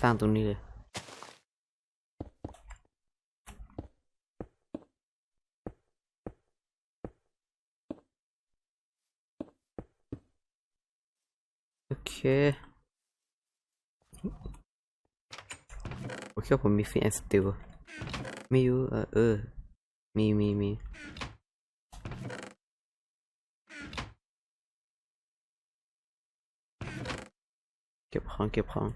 สร้างตรงนี้เลย โอเค โอเคผมมีฟีแอนสติลไม่อยู่เออเออ มีมีมีเก็บของเก็บของ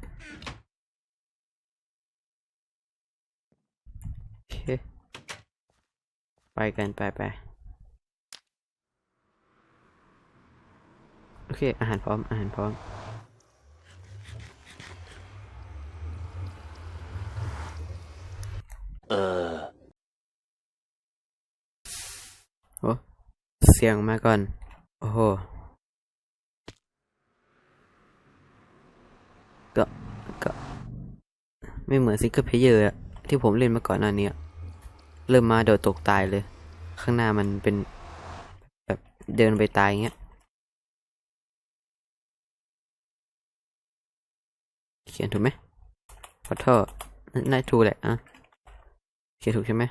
โอเค ไปกันไปไปโอเค อาหารพร้อม อาหารพร้อม เออโอ้เสียงมาก่อน โอ้โหก็ ก็ ไม่เหมือนซิงเกิลเพลเยอร์อะที่ผมเล่นมาก่อนหน้านี้อะ เริ่มมาโดดตกตายเลย ข้างหน้ามันเป็นแบบเดินไปตายอย่างเงี้ยเขียนถูกไหมขอโทษน่าถูกแหละอะเขียนถูกใช่ไหม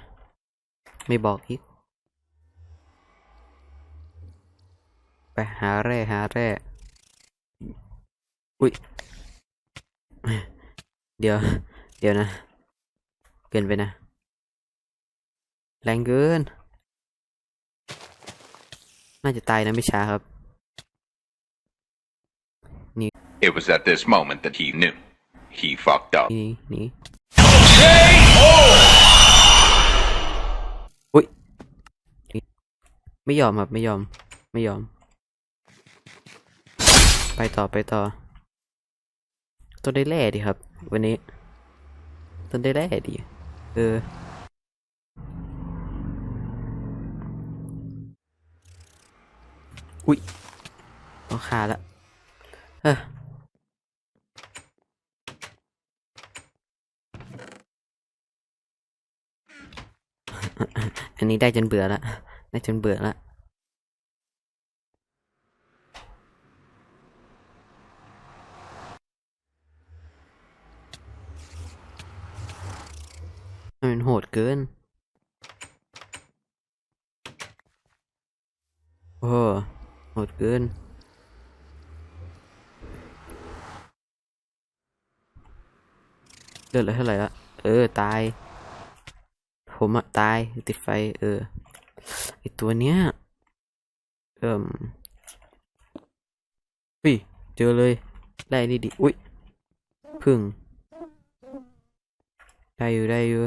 ไม่บอกอีกไปหาแร่หาแร่อุ้ย เดี๋ยว เดี๋ยวนะ เกินไปนะ แรงเกิน น่าจะตายนะไม่ช้าครับ It was at this moment that he knew. He fucked up. นี่นี่อุ้ยนี่ไม่ยอมครับ ไม่ยอม ไม่ยอม ไปต่อไปต่อต้นได้แร่ดีครับ วันนี้ต้นได้แร่ดี เออ อุ้ยต้องขาละเอออันนี้ได้จนเบื่อละได้จนเบื่อละมันโหดเกิน โอ้ หดเกินเลือดเหลือเท่าไหร่ละเออ ตาย ผมอะตายติดไฟ เออไอตัวเนี้ย เอิ่มอุ้ย เจอเลย ได้นี่ดิ อุ้ย พึ่ง ได้อยู่ได้อยู่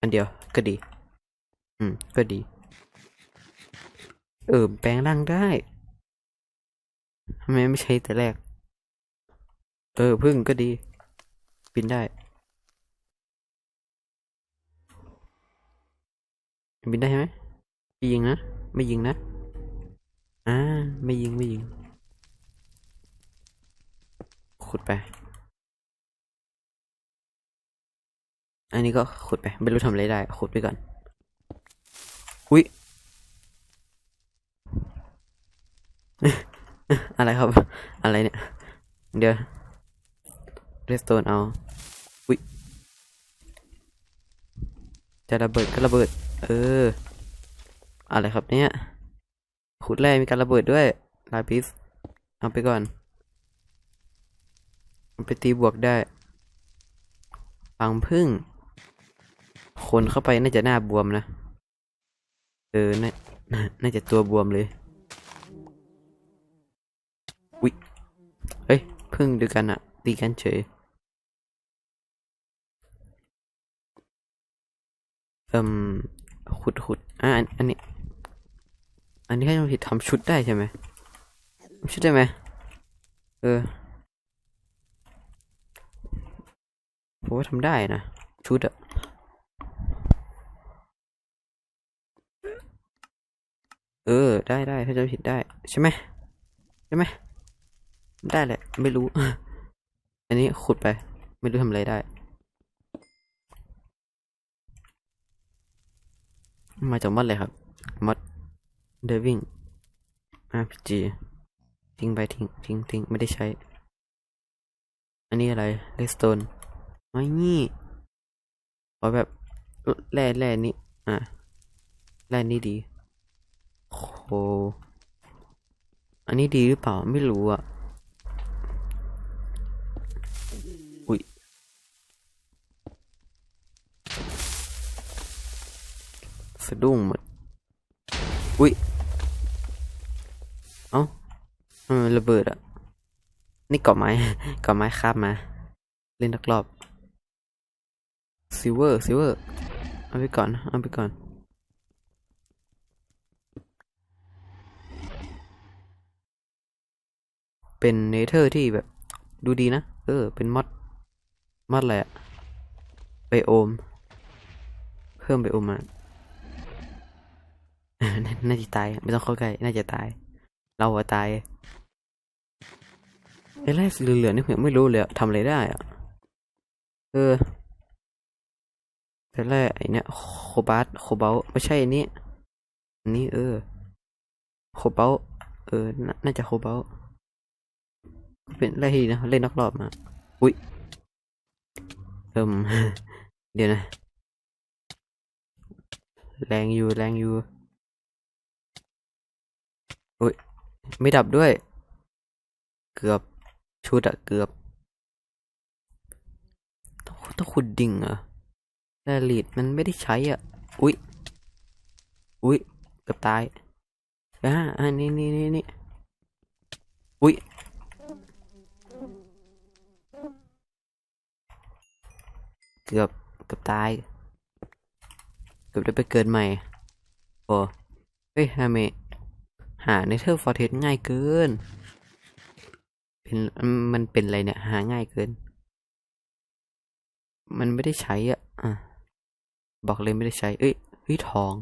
อันเดียว ก็ดี อืม ก็ดี เออแปลงร่างได้ทำไมไม่ใช้แต่แรก เออพึ่งก็ดี บินได้ บินได้ไหมไม่ยิงนะ ไม่ยิงนะ อ่า ไม่ยิงไม่ยิง ขุดไป อันนี้ก็ขุดไป ไม่รู้ทำอะไรได้ ขุดไปก่อน อุ๊ย อะไรครับ อะไรเนี่ย เดี๋ยวเรสโตนเอา อุ๊ยจะระเบิดก็ระเบิด เออ อะไรครับเนี่ยขุดแร่มีการระเบิดด้วยลาปิสเอาไปก่อนไปตีบวกได้ฟังพึ่ง คนเข้าไปน่าจะหน้าบวมนะ เออ น่าน่าจะตัวบวมเลย อุ๊ย เฮ้ย พึ่งดูกันอะตีกันเฉย เอิมขุดขุดอะอันนี้ อันนี้ให้เราผิดทำชุดได้ใช่ไหมชุดได้ไหมเออผมว่าทำได้นะ ชุดอะเออ ได้ได้ถ้าจะผิดได้ ใช่ไหมใช่ไหม ได้แหละ ไม่รู้ อันนี้ขุดไป ไม่รู้ทำอะไรได้ มาจากมอดเลยครับมอดเดวิ่ง RPG ทิ้งไปทิ้งทิ้งทิ้งไม่ได้ใช้ อันนี้อะไรเลสโตนไม่นี่ขอแบบแร่แร่นี้อะแร่นี้ดีโหอันนี้ดีหรือเปล่าไม่รู้อะ อุ้ย สะดุ้งหมด อุ้ย เอ้าเออระเบิดอะนี่กาะไม้กาะไม้คาบมา เล่นนักรอบซิเวอร์ซิเวอร์ เอาไปก่อน เอาไปก่อน เป็นเนเธอร์ที่แบบ ดูดีนะ เออ เป็นมอดมอดอะไรอะไบโอม เพิ่มไบโอมมา น่าน่าจะตาย ไม่ต้องเข้าใกล้ น่าจะตาย เราอะตายไอ้แรกสีเหลือๆนี่ผมไม่รู้เลยทำอะไรได้อะเออแต่แรกไอ้เนี่ยโคบาสโคเบลไม่ใช่อันนี้อันนี้เออโคเบลเออ น่าน่าจะโคเบลเป็นไรที่ดีนะเล่นนักรอบมา อุ้ยเอิ่มเดี๋ยวนะ แรงอยู่แรงอยู่ อุ้ยไม่ดับด้วย เกือบชุดอะเกือบต้องต้องขุดดิ่งเหรอแรลีดมันไม่ได้ใช้อะ อุ้ย อุ้ยเกือบตายอ่าอันนี้นี่นี่นี่อุ้ย เกือบ เกือบตาย เกือบได้ไปเกิดใหม่ โอ้เฮ้ยฮาเมะ หาในเทอร์ฟอร์เทสง่ายเกิน เป็นมันเป็นอะไรเนี่ย หาง่ายเกิน มันไม่ได้ใช้อะอะบอกเลยไม่ได้ใช้ เอ้ยเฮ้ยทอง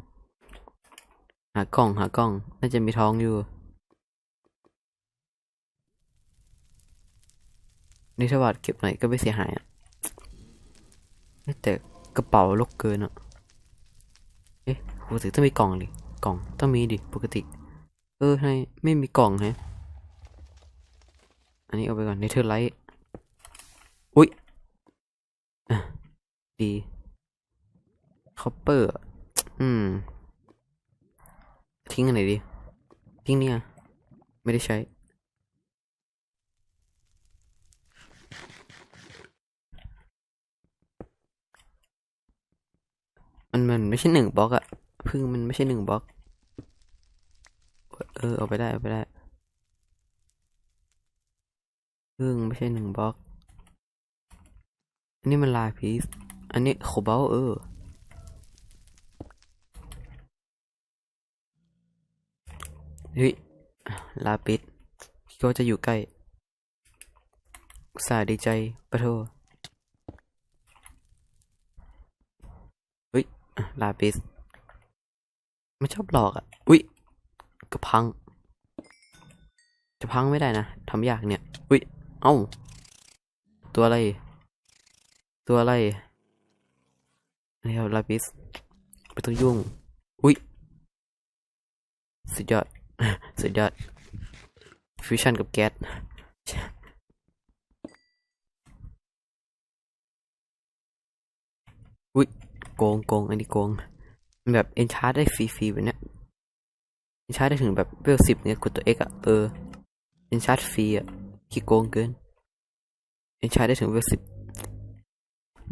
หากล่องหากล่อง น่าจะมีทองอยู่นี่ถ้าบาดเก็บหน่อยก็ไม่เสียหายอะแต่กระเป๋าลกเกินอะ เอ๊ะปกติต้องมีกล่องเลยกล่องต้องมีดิ ปกติ เออให้ไม่มีกล่องฮะ อันนี้เอาไปก่อนเนเธอร์ไลท์ อุ๊ยอดีคอปเปอร์ อืม ทิ้งอันไหนดี ทิ้งเนี่ย ไม่ได้ใช้ มันมันไม่ใช่หนึ่งบล็อกอะพึ่งมันไม่ใช่หนึ่งบล็อก เออเอาไปได้เอาไปได้พึ่งไม่ใช่หนึ่งบล็อก อันนี้มันลาพีสอันนี้โคบอลเออเฮ้ยลาปิดก็จะอยู่ใกล้สาดีใจปะโทเฮ้ยลาปิสไม่ชอบหลอกอะ อุ้ย ก็พัง จะพังไม่ได้นะทำยากเนี่ยอุ้ยเอ้า ตัวอะไร ตัวอะไรเรียวลาปิสไม่ต้องยุ่งอุ้ยสุดยอดสุดยอดฟิวชั่นกับแก๊สอุ้ยโกงโกงอันนี้โกงแบบเอนชาร์ได้ฟรีๆแบบเนี้ย ชาร์ได้ถึงแบบเวลสิบเนี่ยกดตัว X อะเออเอนชาร์ฟรีอะขี้โกงเกินเอนชาร์ได้ถึงเวลสิบ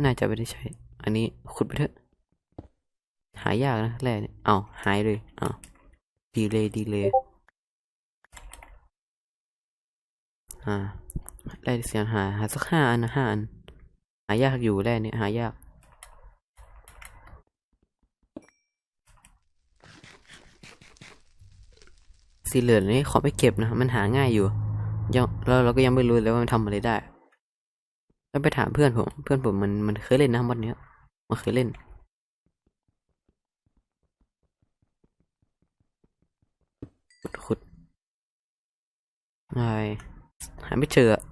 น่าจะไม่ได้ใช้ อันนี้ขุดไปเถอะ หายากนะแร่เนี่ยเอาหายเลยเอาดีเลยดีเลยอ่าแร่เสียงหายหาสักห้าอันนะห้าอัน หายากอยู่แร่เนี่ยหายาก สีเหลืองนี่ขอไม่เก็บนะ มันหาง่ายอยู่ยังแล้วเราก็ยังไม่รู้เลยว่ามันทำอะไรได้ แล้วไปถามเพื่อนผม เพื่อนผมมันมันเคยเล่นนะมอดเนี้ยมันเคยเล่น ขุดขุดไม่หาไม่เจออะ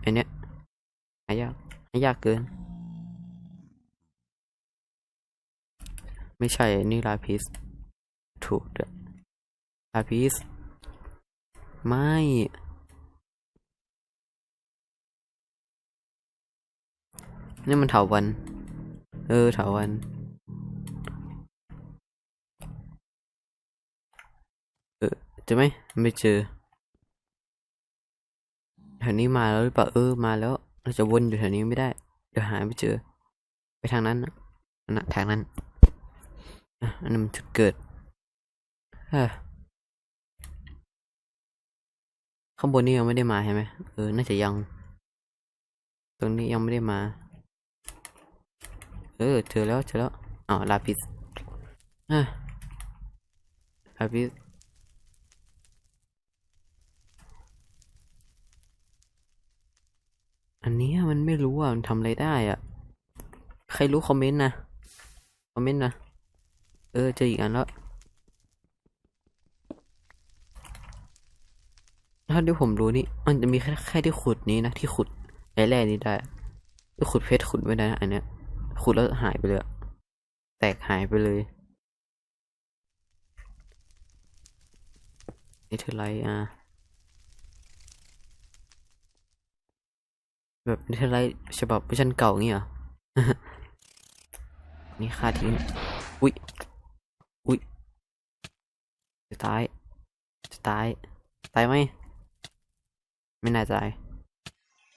ไอเนี้ยหายากหายากเกิน ไม่ใช่นี่ลาพิสถูกด้วย ลาพิส ไม่ นี่มันเถาวัน เออเถาวัน เออจะไหมไม่เจอแถวนี้มาแล้วหรือเปล่าเออมาแล้ว เราจะวนอยู่แถวนี้ไม่ได้ เดี๋ยวหาไม่เจอ ไปทางนั้นนะทางนั้นอันนั้นมันจุดเกิดเฮ้อ ข้างบนนี่ยังไม่ได้มาใช่ไหมเออ น่าจะยัง ตรงนี้ยังไม่ได้มา เออ เจอแล้วเจอแล้วอ๋อลาปิสอะลาปิสอันนี้มันไม่รู้อะ มันทำอะไรได้อะ ใครรู้คอมเมนต์นะ คอมเมนต์นะ เออ เจออีกอันแล้ว ถ้าที่ผมรู้นี่ มันจะมีแค่แค่ที่ขุดนี้นะ ที่ขุดไอ้แร่นี้ได้ที่ขุดเพชรขุดไม่ได้นะอันเนี้ย ขุดแล้วหายไปเลย แตกหายไปเลยนี่เธอไรอะ แบบเนเธอไลท์ฉบับเวอร์ชันเก่างี้เหรอ นี่ค่าทิ้ง อุ้ย อุ้ย จะตาย จะตาย ตายไหม ไม่น่าตาย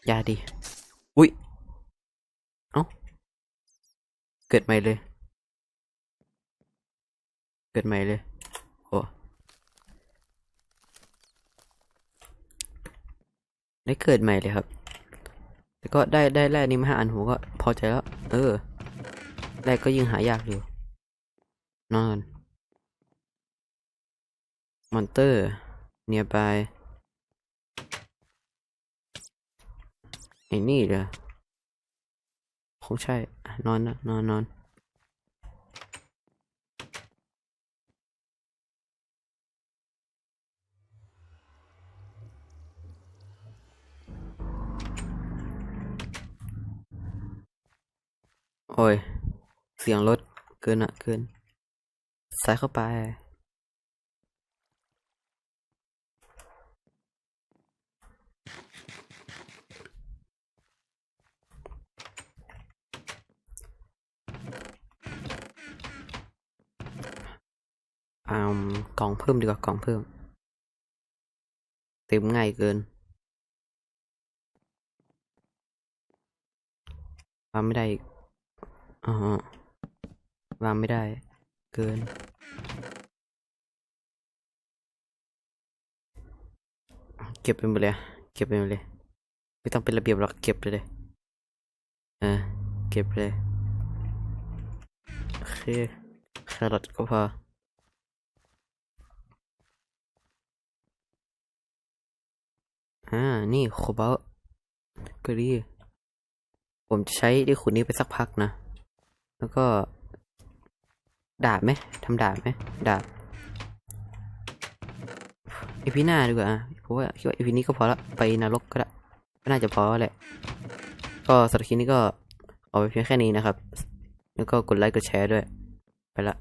อย่าดิ อุ้ย เอ้า เกิดใหม่เลย เกิดใหม่เลย โอ้ได้เกิดใหม่เลยครับแต่ก็ได้ได้แร่นี้มาห้าอันผมก็พอใจแล้ว เออ แร่ก็ยิ่งหายากอยู่ นอน มอนเตอร์เนียบายไอ้นี่เหรอคงใช่นอนนะนอนนอนโอ้ย เสียงรถเกินอะเกินใส่เข้าไป อ่าก ล่องเพิ่มดีกว่ากล่องเพิ่ม เต็มง่ายเกินวางไม่ได้อ๋อวางไม่ได้ เกิน เก็บไปหมดเลย เก็บไปหมดเลย ไม่ต้องเป็นระเบียบหรอก เก็บไปเลยเออเก็บไปเลย โอเคแครอทก็พอ อ่า นี่โคบอลก็ดี ผมจะใช้ที่ขุดนี้ไปสักพักนะ แล้วก็ ดาบไหมทำดาบไหมดาบอีพีหน้าดีกว่าอะเพราะว่าคิดว่าอีพีนี้ก็พอละไปนรกก็ได้ก็น่าจะพอแหละ ก็สำหรับคลิปนี้ก็เอาไปเพียงแค่นี้นะครับ แล้วก็กดไลค์กดแชร์ด้วย ไปละ